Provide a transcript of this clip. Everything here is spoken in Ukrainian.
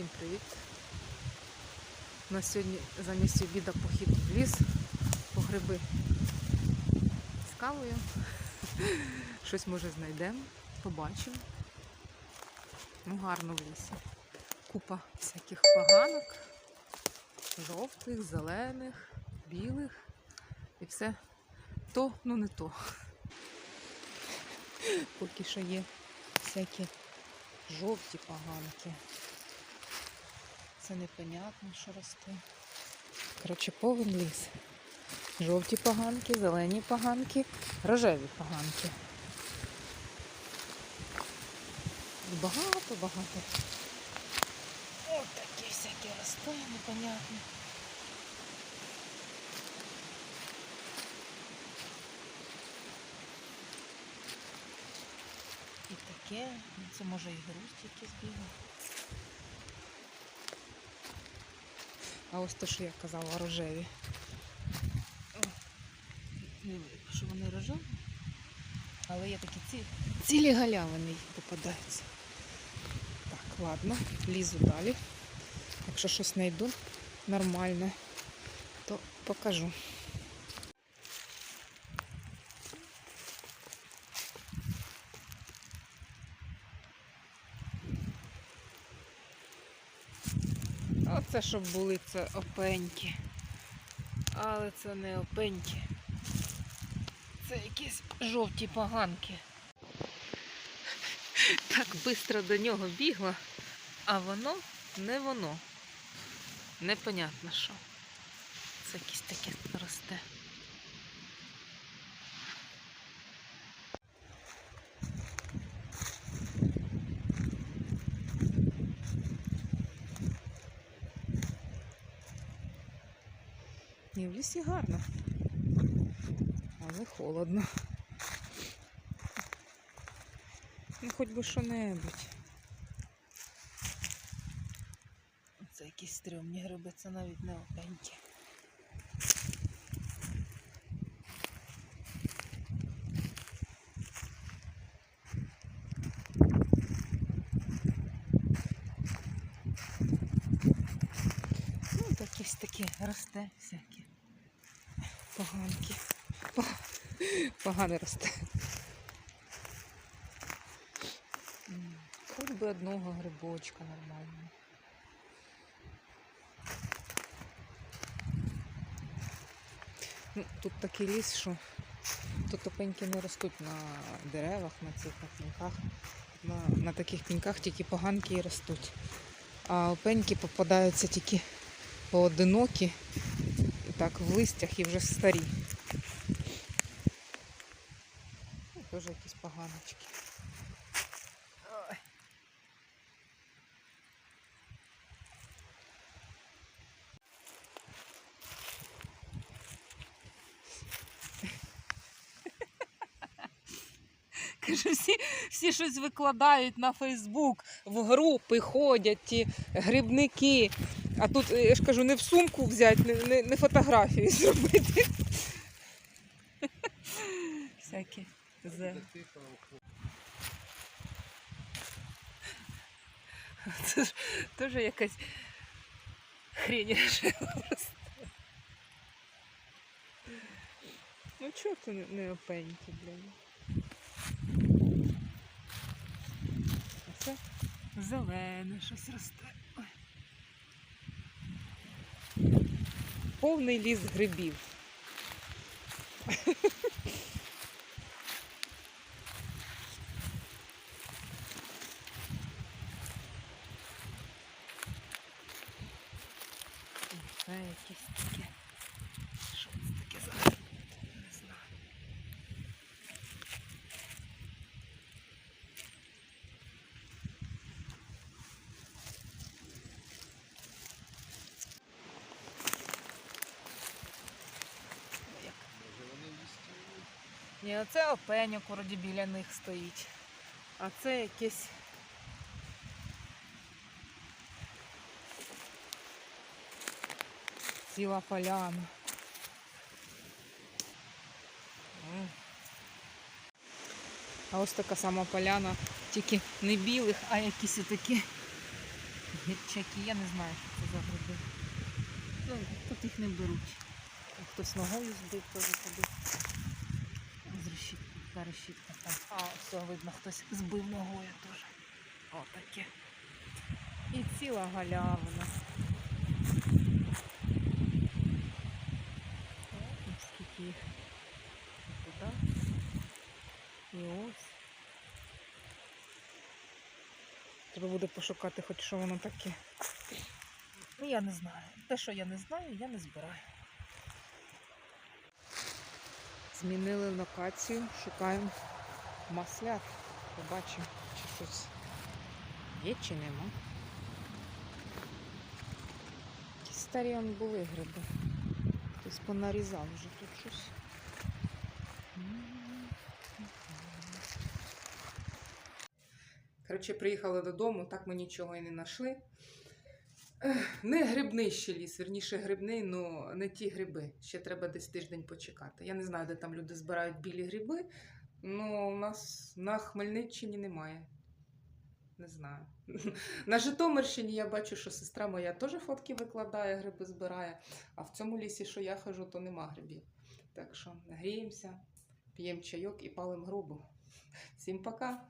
Всім привіт! На сьогодні замість обіда похід в ліс по гриби з кавою. Щось може знайдемо, побачимо. Ну, гарно в лісі. Купа всяких поганок, жовтих, зелених, білих і все то, ну не то. Поки що є всякі жовті поганки. Це непонятно, що росте. Коротше, повен ліс. Жовті поганки, зелені поганки, рожеві поганки. Багато-багато. Ось такі всякі росте, непонятно. І таке, ну, це може і грусть якийсь бігав. А ось те, що я казала, рожеві. Не що вони рожеві. Але є такі ці, цілі галявини попадаються. Так, ладно, лізу далі. Якщо щось знайду нормальне, то покажу. Оце щоб були це опеньки. Але це не опеньки. Це якісь жовті поганки. Так швидко до нього бігла, а воно не воно. Непонятно що. Це якесь таке росте. Ні, в лісі гарно. Але холодно. Ну, хоч би що-небудь. Це якісь стрьомні гриби, це навіть не опенькі. Ну, якісь такі росте всякі. Поганки. По- Погано росте. Хоч би одного грибочка нормального. Ну, тут такий ліс, що тут опеньки не ростуть на деревах, на цих на піньках. На, на таких піньках тільки поганки і ростуть. А опеньки попадаються тільки поодинокі, так в листях і вже старі. Теж якісь поганочки. Кажу, всі, всі щось викладають на Фейсбук, в групи ходять ті грибники. А тут, е, я ж кажу, не в сумку взяти, не, не, не фотографії зробити. Всякі зе. Це ж теж якась хрень рішила просто. Ну чого це не, опеньки, блін? А це зелене щось росте. Повний ліс грибів. Це якесь таке. Ні, оце опеньок вроді біля них стоїть. А це якесь. Ціла поляна. А ось така сама поляна, тільки не білих, а якісь такі гірчаки, я не знаю, що це за гриби. Ну, тут їх не беруть. Хтось ногою збив, теж ходив. З решітки, там. А, все, видно, хтось збив ногою теж. Отаке. І ціла галявина. О, Скільки їх. Туди. І ось. Треба буде пошукати, хоч що воно таке. Ну, я не знаю. Те, що я не знаю, я не збираю. Змінили локацію, шукаємо масляк. Побачимо, чи щось є чи нема. Ті старі он були гриби. Хтось понарізав вже тут щось. Коротше, приїхали додому, так ми нічого і не знайшли. Не грибний ще ліс, верніше грибний, але не ті гриби. Ще треба десь тиждень почекати. Я не знаю, де там люди збирають білі гриби, але у нас на Хмельниччині немає. Не знаю. На Житомирщині я бачу, що сестра моя теж фотки викладає, гриби збирає, а в цьому лісі, що я хожу, то нема грибів. Так що гріємося, п'ємо чайок і палимо грубу. Всім пока!